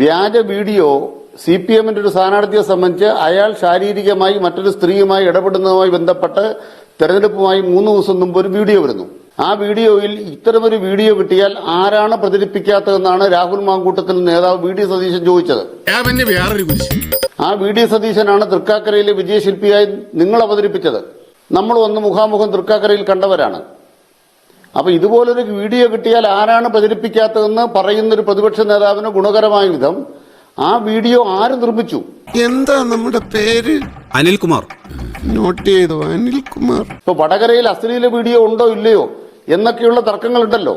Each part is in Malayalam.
വ്യാജ വീഡിയോ സി പി എമ്മിന്റെ ഒരു സ്ഥാനാർത്ഥിയെ സംബന്ധിച്ച് അയാൾ ശാരീരികമായി മറ്റൊരു സ്ത്രീയുമായി ഇടപെടുന്നതുമായി ബന്ധപ്പെട്ട് തെരഞ്ഞെടുപ്പുമായി മൂന്ന് ദിവസം മുമ്പ് ഒരു വീഡിയോ വരുന്നു. ആ വീഡിയോയിൽ ഇത്തരമൊരു വീഡിയോ കിട്ടിയാൽ ആരാണ് പ്രചരിപ്പിക്കാത്തതെന്നാണ് രാഹുൽ മാങ്കൂട്ടത്തിൽ നേതാവ് വി ഡി സതീശൻ ചോദിച്ചത്. ആ വി ഡി സതീശനാണ് തൃക്കാക്കരയിലെ വിജയശില്പിയായി നിങ്ങൾ അവതരിപ്പിച്ചത് നമ്മൾ വന്ന് മുഖാമുഖം തൃക്കാക്കരയിൽ കണ്ടവരാണ്. അപ്പൊ ഇതുപോലൊരു വീഡിയോ കിട്ടിയാൽ ആരാണ് പ്രചരിപ്പിക്കാത്തതെന്ന് പറയുന്ന ഒരു പ്രതിപക്ഷ നേതാവിന് ഗുണകരമായ വിധം ആ വീഡിയോ ആര് നിർമ്മിച്ചു? എന്താ നമ്മുടെ പേര്? അനിൽകുമാർ. നോട്ട് ചെയ്തോ? അനിൽകുമാർ. ഇപ്പൊ വടകരയിൽ അശ്ലീല വീഡിയോ ഉണ്ടോ ഇല്ലയോ എന്നൊക്കെയുള്ള തർക്കങ്ങളുണ്ടല്ലോ.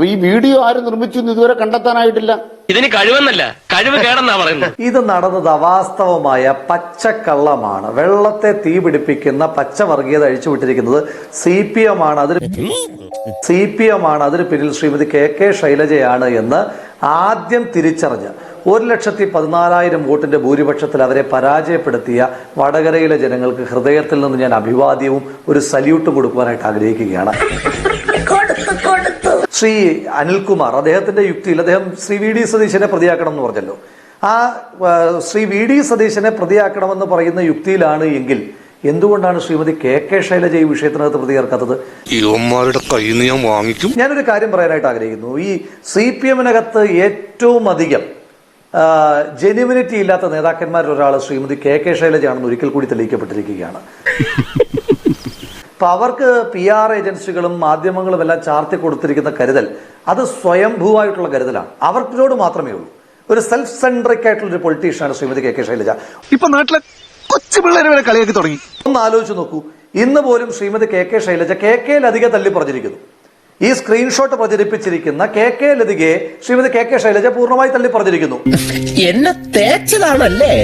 അപ്പൊ ഈ വീഡിയോ ആരും നിർമ്മിച്ചു എന്ന് ഇതുവരെ കണ്ടെത്താനായിട്ടില്ല. ഇതിന് കഴിവെന്നല്ല കഴിവ് കേടെന്നാ പറയുന്നത്. ഇത് നടന്നത് അവാസ്തവമായ പച്ചക്കള്ളമാണ്. വെള്ളത്തെ തീ പിടിപ്പിക്കുന്ന പച്ച വർഗീയത അഴിച്ചുവിട്ടിരിക്കുന്നത് സി പി എം ആണ്. അതിന് സി പി എം ആണ്. അതിന് പിന്നിൽ ശ്രീമതി കെ കെ ശൈലജയാണ് എന്ന് ആദ്യം തിരിച്ചറിഞ്ഞ് ഒരു ലക്ഷത്തി പതിനാലായിരം വോട്ടിന്റെ ഭൂരിപക്ഷത്തിൽ അവരെ പരാജയപ്പെടുത്തിയ വടകരയിലെ ജനങ്ങൾക്ക് ഹൃദയത്തിൽ നിന്ന് ഞാൻ അഭിവാദ്യവും ഒരു സല്യൂട്ടും കൊടുക്കുവാനായിട്ട് ആഗ്രഹിക്കുകയാണ്. ശ്രീ അനിൽകുമാർ അദ്ദേഹത്തിന്റെ യുക്തിയിൽ അദ്ദേഹം ശ്രീ വി ഡി സതീശനെ പ്രതിയാക്കണം എന്ന് പറഞ്ഞല്ലോ. ആ ശ്രീ വി ഡി സതീശനെ പ്രതിയാക്കണമെന്ന് പറയുന്ന യുക്തിയിലാണ് എങ്കിൽ എന്തുകൊണ്ടാണ് ശ്രീമതി കെ കെ ശൈലജ ഈ വിഷയത്തിനകത്ത് പ്രതികർക്കാത്തത് ഞാൻ വാങ്ങിക്കും. ഞാനൊരു കാര്യം പറയാനായിട്ട് ആഗ്രഹിക്കുന്നു. ഈ സി പി എമ്മിനകത്ത് ഏറ്റവും അധികം ജെനുവിനിറ്റി ഇല്ലാത്ത നേതാക്കന്മാരിൽ ഒരാൾ ശ്രീമതി കെ കെ ശൈലജയാണെന്ന് ഒരിക്കൽ കൂടി തെളിയിക്കപ്പെട്ടിരിക്കുകയാണ്. അപ്പൊ അവർക്ക് പി ആർ ഏജൻസികളും മാധ്യമങ്ങളും എല്ലാം ചാർത്തി കൊടുത്തിരിക്കുന്ന കരുതൽ അത് സ്വയംഭൂവായിട്ടുള്ള കരുതലാണ്. അവർക്കിനോട് മാത്രമേ ഉള്ളൂ. ഒരു സെൽഫ് സെൻട്രിക് ആയിട്ടുള്ള ഒരു പൊളിറ്റീഷ്യനാണ് ശ്രീമതി കെ കെ ശൈലജ. ഇപ്പൊ നാട്ടിലെ കൊച്ചു പിള്ളേരെ വരെ കളിയാക്കി തുടങ്ങി. ഒന്ന് ആലോചിച്ച് നോക്കൂ. ഇന്ന് പോലും Shrimati K K Shailaja K കെയിൽ അധികം തല്ലി പറഞ്ഞിരിക്കുന്നു ഈ സ്ക്രീൻഷോട്ട് പ്രചരിപ്പിച്ചിരിക്കുന്ന കെ കെ ലതികയെ ശ്രീമതി കെ കെ ശൈലജ പൂർണമായി തള്ളി പറഞ്ഞിരിക്കുന്നു. എന്നെ തേച്ചതാണല്ലേ?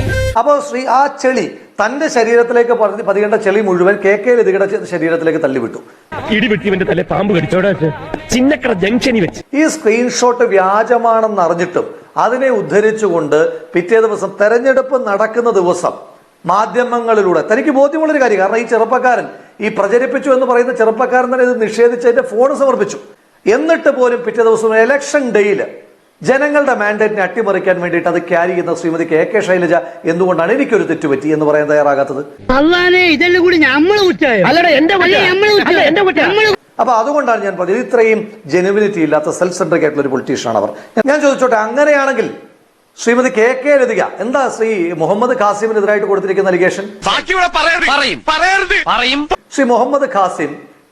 അപ്പോ ശ്രീ ആ ചെളി തന്റെ ശരീരത്തിലേക്ക് പതികേണ്ട ചെളി മുഴുവൻ കെ കെ ലതികയുടെ ശരീരത്തിലേക്ക് തള്ളിവിട്ടു. ഇടിവെട്ടിവന്റെ തല പാമ്പ് കടിച്ചോടാ ചിന്നക്കട ജംഗ്ഷനിൽ വെച്ച്. ഈ സ്ക്രീൻഷോട്ട് വ്യാജമാണെന്ന് അറിഞ്ഞിട്ടും അതിനെ ഉദ്ധരിച്ചുകൊണ്ട് പിറ്റേ ദിവസം തെരഞ്ഞെടുപ്പ് നടക്കുന്ന ദിവസം മാധ്യമങ്ങളിലൂടെ തനിക്ക് ബോധ്യമുള്ളൊരു കാര്യം. കാരണം ഈ ചെറുപ്പക്കാരൻ ഈ പ്രചരിപ്പിച്ചു എന്ന് പറയുന്ന ചെറുപ്പക്കാരൻ തന്നെ ഇത് നിഷേധിച്ചതിന്റെ ഫോൺ സമർപ്പിച്ചു. എന്നിട്ട് പോലും പിറ്റേ ദിവസം ഇലക്ഷൻ ഡേയിൽ ജനങ്ങളുടെ മാൻഡേറ്റിനെ അട്ടിമറിക്കാൻ വേണ്ടിയിട്ട് അത് ക്യാരി ചെയ്യുന്ന ശ്രീമതി കെ കെ ശൈലജ എന്തുകൊണ്ടാണ് എനിക്കൊരു തെറ്റുപറ്റി എന്ന് പറയാൻ തയ്യാറാകാത്തത്? അപ്പൊ അതുകൊണ്ടാണ് ഞാൻ പറഞ്ഞത് ഇത്രയും ജെനുവിനിറ്റി ഇല്ലാത്ത സെൽഫ് സെൻട്രിക് ആയിട്ടുള്ള ഒരു പൊളിറ്റീഷ്യനാണ് അവർ. ഞാൻ ചോദിച്ചോട്ടെ അങ്ങനെയാണെങ്കിൽ ശ്രീമതി കെ കെ ലതിക എന്താ ശ്രീ മുഹമ്മദ് ഖാസിമിനെതിരായിട്ട് കൊടുത്തിരിക്കുന്ന അലിഗേഷൻ ബാക്കിയുള്ള പറയരുത്. പറയും. പറയരുത്. പറയും. ശ്രീ മുഹമ്മദ് ഖാസിം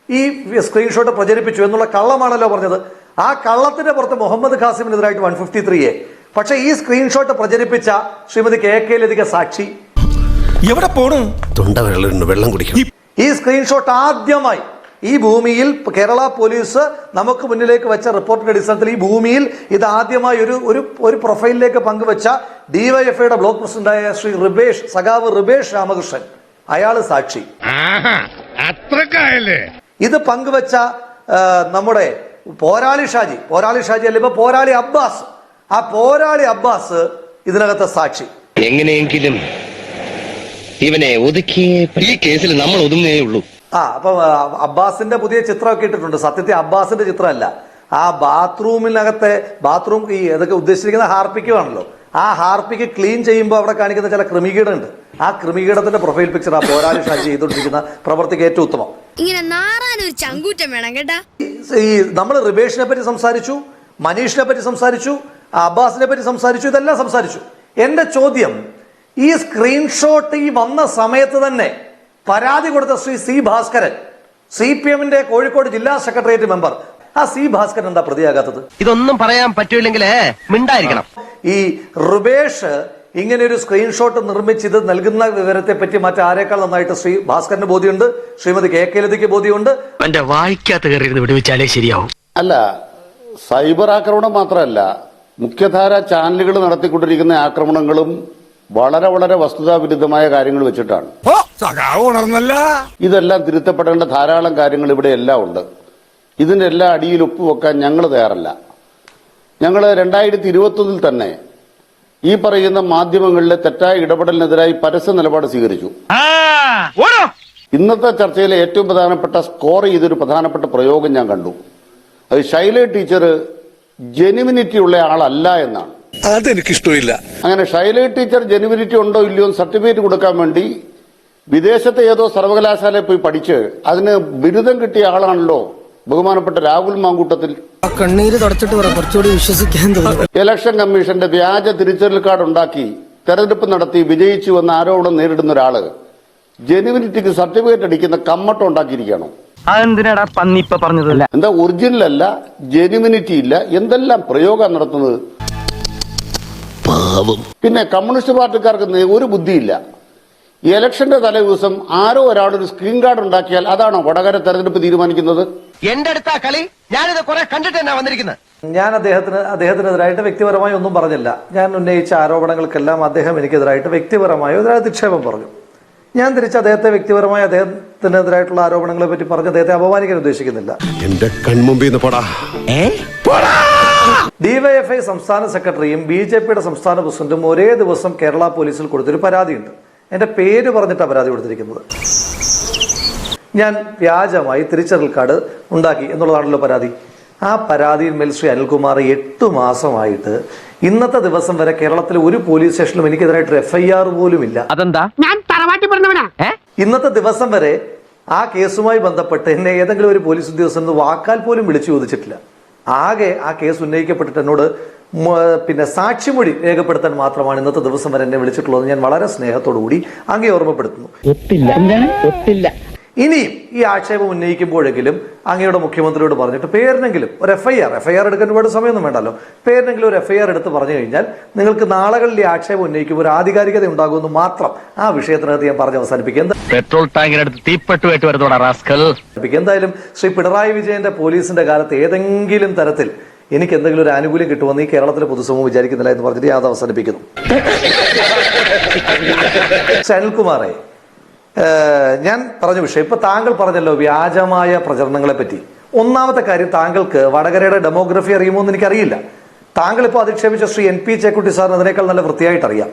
ഈ സ്ക്രീൻഷോട്ട് പ്രചരിപ്പിച്ചു എന്നുള്ള കള്ളമാണല്ലോ പറഞ്ഞത്. ആ കള്ളത്തിന്റെ പുറത്ത് മുഹമ്മദ് ഖാസിമിനെതിരായിട്ട് വൺ ഫിഫ്റ്റി ത്രീ എ. പക്ഷേ ഈ സ്ക്രീൻഷോട്ട് പ്രചരിപ്പിച്ച ശ്രീമതി കെ കെ ലതിക സാക്ഷി. എവിടെ പോണു? തൊണ്ട വെള്ളം കുടിക്കണം. ഈ സ്ക്രീൻഷോട്ട് ആദ്യമായി ഈ ഭൂമിയിൽ കേരള പോലീസ് നമുക്ക് മുന്നിലേക്ക് വെച്ച റിപ്പോർട്ടിന്റെ അടിസ്ഥാനത്തിൽ ഈ ഭൂമിയിൽ ഇത് ആദ്യമായി ഒരു ഒരു ഒരു പ്രൊഫൈലിലേക്ക് പങ്കുവച്ച ഡിവൈഎഫ്ഐയുടെ ബ്ലോക്ക് പ്രസിഡന്റായ ശ്രീ റിബേഷ് സഖാവ് റിബേഷ് രാമകൃഷ്ണൻ. അയാൾ സാക്ഷി. അത്രക്കായല്ലേ? ഇത് പങ്കുവച്ച നമ്മുടെ പോരാളി ഷാജി. പോരാളി ഷാജി അല്ല ഇപ്പൊ പോരാളി അബ്ബാസ്. ആ പോരാളി അബ്ബാസ് ഇതിനകത്തെ സാക്ഷി. എങ്ങനെയെങ്കിലും ഇവനെ ഒതുക്കിയേ ഈ കേസിൽ നമ്മൾ ഒതുങ്ങേ ഉള്ളൂ. ആ അപ്പൊ അബ്ബാസിന്റെ പുതിയ ചിത്രമൊക്കെ ഇട്ടിട്ടുണ്ട്. സത്യത്തിൽ അബ്ബാസിന്റെ ചിത്രമല്ല. ആ ബാത്റൂമിനകത്തെ ബാത്റൂം ഈ ഇതൊക്കെ ഉദ്ദേശിച്ചിരിക്കുന്ന ഹാർപ്പിക്കുവാണല്ലോ. ആ ഹാർപ്പിക്ക് ക്ലീൻ ചെയ്യുമ്പോൾ അവിടെ കാണിക്കുന്ന ചില ക്രിമികീടുണ്ട് ആ ക്രിമികീടത്തിന്റെ പ്രൊഫൈൽ പിക്ചർ ആ പോരാളി ഷാജി ചെയ്തുകൊണ്ടിരിക്കുന്ന പ്രവർത്തിക്ക് ഏറ്റവും ഉത്തമം. ഇങ്ങനെ നാറാനൊരു ചങ്കൂറ്റം വേണം കേട്ടാ. ഈ നമ്മൾ റിബേഷിനെ പറ്റി സംസാരിച്ചു മനീഷിനെ പറ്റി സംസാരിച്ചു അബ്ബാസിനെ പറ്റി സംസാരിച്ചു ഇതെല്ലാം സംസാരിച്ചു. എന്റെ ചോദ്യം ഈ സ്ക്രീൻഷോട്ട് ഈ വന്ന സമയത്ത് തന്നെ പരാതി കൊടുത്ത Shri C Bhaskaran C P എമ്മിന്റെ കോഴിക്കോട് ജില്ലാ സെക്രട്ടേറിയറ്റ് മെമ്പർ. ആ സി ഭാസ്കരൻ എന്താ പ്രതിയാകാത്തത്? ഇതൊന്നും പറയാൻ പറ്റൂലെങ്കിൽ മിണ്ടായിരിക്കണം. ഈ റുബേഷ് ഇങ്ങനെ ഒരു സ്ക്രീൻഷോട്ട് നിർമ്മിച്ച് ഇത് നൽകുന്ന വിവരത്തെ പറ്റി മറ്റാരേക്കാൾ നന്നായിട്ട് ശ്രീ ഭാസ്കരന് ബോധ്യമുണ്ട്? ശ്രീമതി കെ കെ ലതിക്ക് ബോധ്യമുണ്ട്? എന്റെ വായിക്കാത്ത കയറിയിരുന്ന് വിടുവിച്ചാലേ ശരിയാവും. അല്ല സൈബർ ആക്രമണം മാത്രമല്ല മുഖ്യധാര ചാനലുകൾ നടത്തിക്കൊണ്ടിരിക്കുന്ന ആക്രമണങ്ങളും വളരെ വളരെ വസ്തുതാവിരുദ്ധമായ കാര്യങ്ങൾ വെച്ചിട്ടാണ്. ഓ സഖാവ് ഉണർന്നല്ല. ഇതെല്ലാം തിരുത്തപ്പെടേണ്ട ധാരാളം കാര്യങ്ങൾ ഇവിടെ എല്ലാം ഉണ്ട്. ഇതിന്റെ എല്ലാ അടിയിൽ ഒപ്പുവെക്കാൻ ഞങ്ങൾ തയ്യാറല്ല. ഞങ്ങൾ രണ്ടായിരത്തി ഇരുപത്തൊന്നിൽ തന്നെ ഈ പറയുന്ന മാധ്യമങ്ങളിലെ തെറ്റായ ഇടപെടലിനെതിരായി പരസ്യ നിലപാട് സ്വീകരിച്ചു. ഇന്നത്തെ ചർച്ചയിലെ ഏറ്റവും പ്രധാനപ്പെട്ട സ്കോർ ചെയ്തൊരു പ്രധാനപ്പെട്ട പ്രയോഗം ഞാൻ കണ്ടു. അത് ശൈല ടീച്ചർ ജെനുവിനിറ്റി ഉള്ള ആളല്ല എന്നാണ്. അതെനിക്കിഷ്ടമില്ല. അങ്ങനെ ഷൈല ടീച്ചർ ജെനുവിനിറ്റി ഉണ്ടോ ഇല്ലയോ എന്ന് സർട്ടിഫിക്കറ്റ് കൊടുക്കാൻ വേണ്ടി വിദേശത്തെ ഏതോ സർവകലാശാലയിൽ പോയി പഠിച്ച് അതിന് ബിരുദം കിട്ടിയ ആളാണല്ലോ ബഹുമാനപ്പെട്ട രാഹുൽ മാങ്കൂട്ടത്തിൽ. കണ്ണീര് തുടച്ചിട്ട് കുറച്ചുകൂടി വിശ്വസിക്കാൻ ഇലക്ഷൻ കമ്മീഷന്റെ വ്യാജ തിരിച്ചറിയൽ കാർഡ് ഉണ്ടാക്കി തെരഞ്ഞെടുപ്പ് നടത്തി വിജയിച്ചു എന്ന ആരോപണം നേരിടുന്ന ഒരാൾ ജെനുവിനിറ്റിക്ക് സർട്ടിഫിക്കറ്റ് അടിക്കുന്ന കമ്മട്ടം ഉണ്ടാക്കിയിരിക്കുകയാണോ? അതെന്തിനാടാ പന്നി ഇപ്പൊ പറഞ്ഞതല്ല എന്താ ഒറിജിനൽ അല്ല ജെനുവിനിറ്റി ഇല്ല എന്തെല്ലാം പ്രയോഗം നടത്തുന്നത്? പിന്നെ കമ്മ്യൂണിസ്റ്റ് പാർട്ടിക്കാർക്ക് നേ- ഒരു ബുദ്ധിയില്ല. ഇലക്ഷന്റെ തലേ ദിവസം ആരോ ഒരാൾ ഒരു സ്ക്രീൻ കാർഡ് ഉണ്ടാക്കിയാൽ അതാണോ വടകര തെരഞ്ഞെടുപ്പ് തീരുമാനിക്കുന്നത്? എന്റെ അടുത്ത കളി. ഞാനിത് കുറെ കണ്ടിട്ട് തന്നെ വന്നിരിക്കുന്നത്. ഞാൻ അദ്ദേഹത്തിന് അദ്ദേഹത്തിനെതിരായിട്ട് വ്യക്തിപരമായി ഒന്നും പറഞ്ഞില്ല. ഞാൻ ഉന്നയിച്ച ആരോപണങ്ങൾക്കെല്ലാം അദ്ദേഹം എനിക്കെതിരായിട്ട് വ്യക്തിപരമായി ഒരാൾ അധിക്ഷേപം പറഞ്ഞു. ഞാൻ തിരിച്ച് അദ്ദേഹത്തെ വ്യക്തിപരമായി അദ്ദേഹത്തിനെതിരായിട്ടുള്ള ആരോപണങ്ങളെ പറ്റി പറഞ്ഞ് അദ്ദേഹത്തെ അപമാനിക്കാൻ ഉദ്ദേശിക്കുന്നില്ല. എന്റെ കൺമുമ്പിൽ ഡിവൈഎഫ്ഐ സംസ്ഥാന സെക്രട്ടറിയും ബി ജെ പിയുടെ സംസ്ഥാന പ്രസിഡന്റും ഒരേ ദിവസം കേരള പോലീസിൽ കൊടുത്തൊരു പരാതിയുണ്ട്. എന്റെ പേര് പറഞ്ഞിട്ടാണ് പരാതി കൊടുത്തിരിക്കുന്നത്. ഞാൻ വ്യാജമായി തിരിച്ചറിയൽ കാർഡ് ഉണ്ടാക്കി എന്നുള്ളതാണല്ലോ പരാതി. ആ പരാതിയിന്മേൽ ശ്രീ അനിൽകുമാർ എട്ട് മാസമായിട്ട് ഇന്നത്തെ ദിവസം വരെ കേരളത്തിലെ ഒരു പോലീസ് സ്റ്റേഷനിലും എനിക്കെതിരായിട്ട് എഫ് ഐ ആർ പോലും ഇല്ല. അതെന്താ? ഞാൻ ഇന്നത്തെ ദിവസം വരെ ആ കേസുമായി ബന്ധപ്പെട്ട് എന്നെ ഏതെങ്കിലും ഒരു പോലീസ് ഉദ്യോഗസ്ഥൻ വാക്കാൽ പോലും വിളിച്ചു ചോദിച്ചിട്ടില്ല. ആകെ ആ കേസ് ഉന്നയിക്കപ്പെട്ടിട്ട് എന്നോട് പിന്നെ സാക്ഷിമൊഴി രേഖപ്പെടുത്താൻ മാത്രമാണ് ഇന്നത്തെ ദിവസം വരെ എന്നെ വിളിച്ചിട്ടുള്ളത്. ഞാൻ വളരെ സ്നേഹത്തോടു കൂടി അങ്ങേ ഓർമ്മപ്പെടുത്തുന്നു. ഇനിയും ഈ ആക്ഷേപം ഉന്നയിക്കുമ്പോഴെങ്കിലും അങ്ങയുടെ മുഖ്യമന്ത്രിയോട് പറഞ്ഞിട്ട് പേരിനെങ്കിലും ഒരു F I R F I R എടുക്കാൻ ഒരുപാട് സമയമൊന്നും വേണ്ടല്ലോ. പേരിനെങ്കിലും ഒരു എഫ് ഐ ആർ എടുത്ത് പറഞ്ഞു കഴിഞ്ഞാൽ നിങ്ങൾക്ക് നാളുകളിൽ ഈ ആക്ഷേപം ഉന്നയിക്കുമ്പോൾ ഒരു ആധികാരികത ഉണ്ടാകുമെന്ന് മാത്രം ആ വിഷയത്തിനകത്ത് ഞാൻ പറഞ്ഞ് അവസാനിപ്പിക്കുക എന്താ പെട്രോൾ ടാങ്കിനടുത്ത് തീപ്പെട്ടുമായിട്ട് വരുന്നോടാ റാസ്കൽ. എന്തായാലും ശ്രീ പിണറായി വിജയന്റെ പോലീസിന്റെ കാലത്ത് ഏതെങ്കിലും തരത്തിൽ എനിക്ക് എന്തെങ്കിലും ഒരു ആനുകൂല്യം കിട്ടുമെന്ന് ഈ കേരളത്തിലെ പൊതുസമൂഹം വിചാരിക്കുന്നില്ല എന്ന് പറഞ്ഞിട്ട് ഞാൻ അത് അവസാനിപ്പിക്കുന്നു. സനിൽകുമാറെ അനിൽകുമാറെ ഞാൻ പറഞ്ഞ വിഷയം. ഇപ്പൊ താങ്കൾ പറഞ്ഞല്ലോ വ്യാജമായ പ്രചരണങ്ങളെ പറ്റി. ഒന്നാമത്തെ കാര്യം താങ്കൾക്ക് വടകരയുടെ ഡെമോഗ്രഫി അറിയുമോ എന്ന് എനിക്കറിയില്ല. താങ്കൾ ഇപ്പോൾ അധിക്ഷേപിച്ച ശ്രീ എൻ പി ചേക്കുട്ടി സാറിന് അതിനേക്കാൾ നല്ല വൃത്തിയായിട്ട് അറിയാം.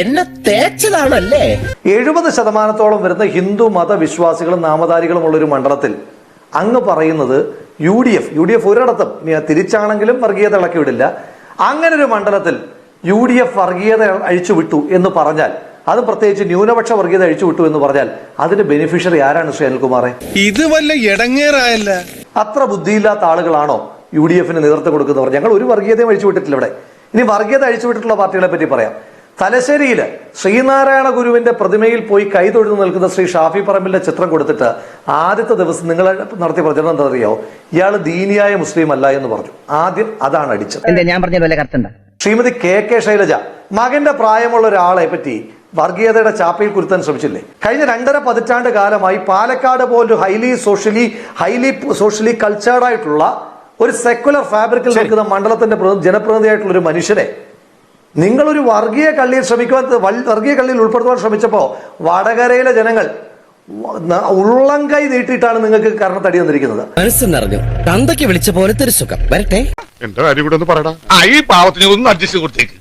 എന്നെ തേച്ചതാണല്ലേ? എഴുപത് ശതമാനത്തോളം വരുന്ന ഹിന്ദു മതവിശ്വാസികളും നാമധാരികളും ഉള്ള ഒരു മണ്ഡലത്തിൽ അങ്ങ് പറയുന്നത് U D F U D F ഒരിടത്തും ഇനി തിരിച്ചാണെങ്കിലും വർഗീയത ഇളക്കി വിടില്ല. അങ്ങനെ ഒരു മണ്ഡലത്തിൽ യു ഡി എഫ് വർഗീയത അഴിച്ചുവിട്ടു എന്ന് പറഞ്ഞാൽ അത് പ്രത്യേകിച്ച് ന്യൂനപക്ഷ വർഗീയത അഴിച്ചുവിട്ടു എന്ന് പറഞ്ഞാൽ അതിന്റെ ബെനിഫിഷ്യറി ആരാണ് ശ്രീ അനിൽകുമാറെ? ഇത് വല്ല ഇടങ്ങേറായല്ല അത്ര ബുദ്ധിയില്ലാത്ത ആളുകളാണോ യു ഡി എഫിന് നേതൃത്വം കൊടുക്കുന്നവർ? ഞങ്ങൾ ഒരു വർഗീയതയും അഴിച്ചുവിട്ടിട്ടില്ല ഇവിടെ. ഇനി വർഗീയത അഴിച്ചുവിട്ടിട്ടുള്ള പാർട്ടികളെ പറ്റി പറയാം. തലശ്ശേരിയിൽ ശ്രീനാരായണ ഗുരുവിന്റെ പ്രതിമയിൽ പോയി കൈതൊഴുതു നിൽക്കുന്ന ശ്രീ ഷാഫി പറമ്പിന്റെ ചിത്രം കൊടുത്തിട്ട് ആദ്യത്തെ ദിവസം നിങ്ങൾ നടത്തിയ പ്രചരണം എന്താ അറിയോ ഇയാൾ ദീനിയായ മുസ്ലിം അല്ല എന്ന് പറഞ്ഞു. ആദ്യം അതാണ് അടിച്ചത്. ഞാൻ ശ്രീമതി കെ കെ ശൈലജ മകന്റെ പ്രായമുള്ള ഒരാളെ പറ്റി വർഗീയതയുടെ ചാപ്പയിൽ കുരുത്താൻ ശ്രമിച്ചില്ലേ? കഴിഞ്ഞ രണ്ടര പതിറ്റാണ്ട് കാലമായി പാലക്കാട് പോലൊരു highly socially highly socially cultured ആയിട്ടുള്ള ഒരു സെക്കുലർ ഫാബ്രിക്കിൽ നിൽക്കുന്ന മണ്ഡലത്തിന്റെ പ്രതി- ജനപ്രതിനിധിയായിട്ടുള്ള ഒരു മനുഷ്യനെ നിങ്ങളൊരു വർഗീയ കള്ളിയിൽ ശ്രമിക്കുവാൻ വർഗീയ കള്ളിയിൽ ഉൾപ്പെടുത്തുവാൻ ശ്രമിച്ചപ്പോൾ വടകരയിലെ ജനങ്ങൾ ഉള്ളംകൈ ഉള്ളം കൈ നീട്ടിയിട്ടാണ് നിങ്ങൾക്ക് കരണത്തടി വന്നിരിക്കുന്നത് മനസ്സിനറിഞ്ഞു നിറഞ്ഞു. തന്തയ്ക്ക് വിളിച്ച പോലെ ഒരു സുഖം. വരട്ടെ. എന്റെ കാര്യം കൂടെ ഒന്ന് പറയടാ. ആ ഈ പാവത്തിന് ഒന്ന് അഡ്ജസ്റ്റ് കൊടുത്തേക്ക്.